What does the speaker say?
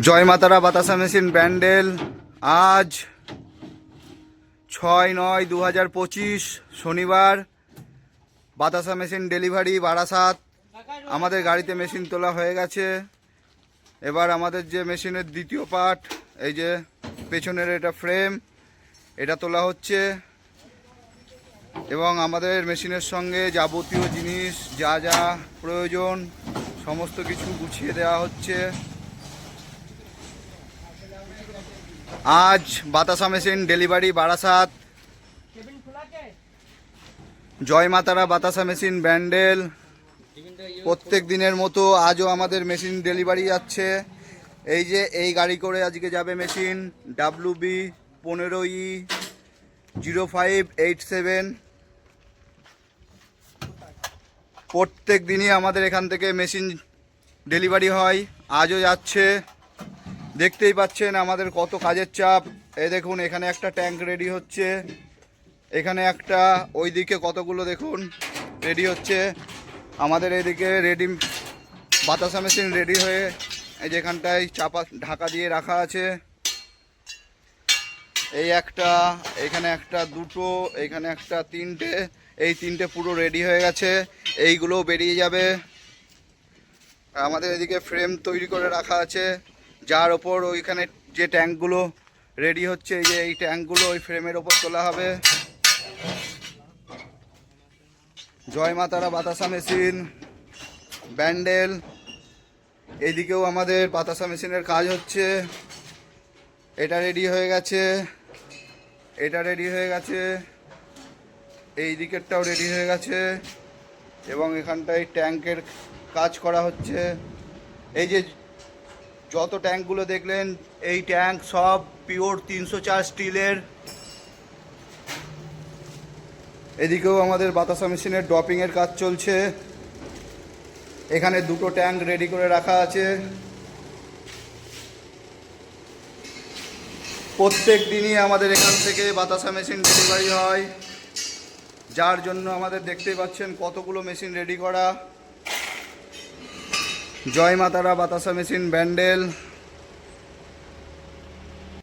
জয় মাতারা, বাতাসা মেশিন, ব্যান্ডেল। আজ ছয় নয় দু হাজার পঁচিশ শনিবার, বাতাসা মেশিন ডেলিভারি বারাসাত। আমাদের গাড়িতে মেশিন তোলা হয়ে গেছে। এবার আমাদের যে মেশিনের দ্বিতীয় পার্ট, এই যে পেছনের এটা ফ্রেম, এটা তোলা হচ্ছে। এবং আমাদের মেশিনের সঙ্গে যাবতীয় জিনিস, যা যা প্রয়োজন, সমস্ত কিছু গুছিয়ে দেওয়া হচ্ছে। আজ বাতাসা মেশিন ডেলিভারি বারাসাত। জয় মাতারা বাতাসা মেশিন ব্যান্ডেল। প্রত্যেক দিনের মতো আজও আমাদের মেশিন ডেলিভারি যাচ্ছে। এই যে এই গাড়ি করে আজকে যাবে মেশিন ডাব্লু বি পনেরো E zero five eight seven. প্রত্যেক দিনই আমাদের এখান থেকে মেশিন ডেলিভারি হয়। আজও যাচ্ছে। দেখতেই পাচ্ছেন আমাদের কত কাজের চাপ। এই দেখুন, এখানে একটা ট্যাঙ্ক রেডি হচ্ছে। এখানে একটা, ওইদিকে কতগুলো দেখুন, রেডি হচ্ছে। আমাদের এদিকে রেডি, বাতাসা মেশিন রেডি হয়ে এই যেখানটায় চাপা, ঢাকা দিয়ে রাখা আছে। এই একটা, এখানে একটা দুটো, এখানে একটা তিনটে, এই তিনটে পুরো রেডি হয়ে গেছে। এইগুলো বেরিয়ে যাবে। আমাদের এদিকে ফ্রেম তৈরি করে রাখা আছে। যার ওপর ওইখানে যে ট্যাঙ্কগুলো রেডি হচ্ছে, এই যে এই ট্যাঙ্কগুলো ওই ফ্রেমের ওপর তোলা হবে। জয় মাতারা, বাতাসা মেশিন, ব্যান্ডেল। এইদিকেও আমাদের বাতাসা মেশিনের কাজ হচ্ছে। এটা রেডি হয়ে গেছে। এটা রেডি হয়ে গেছে। এই দিকেরটাও রেডি হয়ে গেছে। এবং এখানটায় ট্যাঙ্কের কাজ করা হচ্ছে। এই যে যত ট্যাঙ্কগুলো দেখলেন, এই ট্যাঙ্ক সব পিওর তিনশো চার স্টিলের। এদিকেও আমাদের বাতাসা মেশিনের ড্রপিংয়ের কাজ চলছে। এখানে দুটো ট্যাঙ্ক রেডি করে রাখা আছে। প্রত্যেক দিনই আমাদের এখান থেকে বাতাসা মেশিন ডেলিভারি হয়। যার জন্য আমাদের দেখতেই পাচ্ছেন কতগুলো মেশিন রেডি করা। জয় মাতারা বাতাসা মেশিন ব্যান্ডেল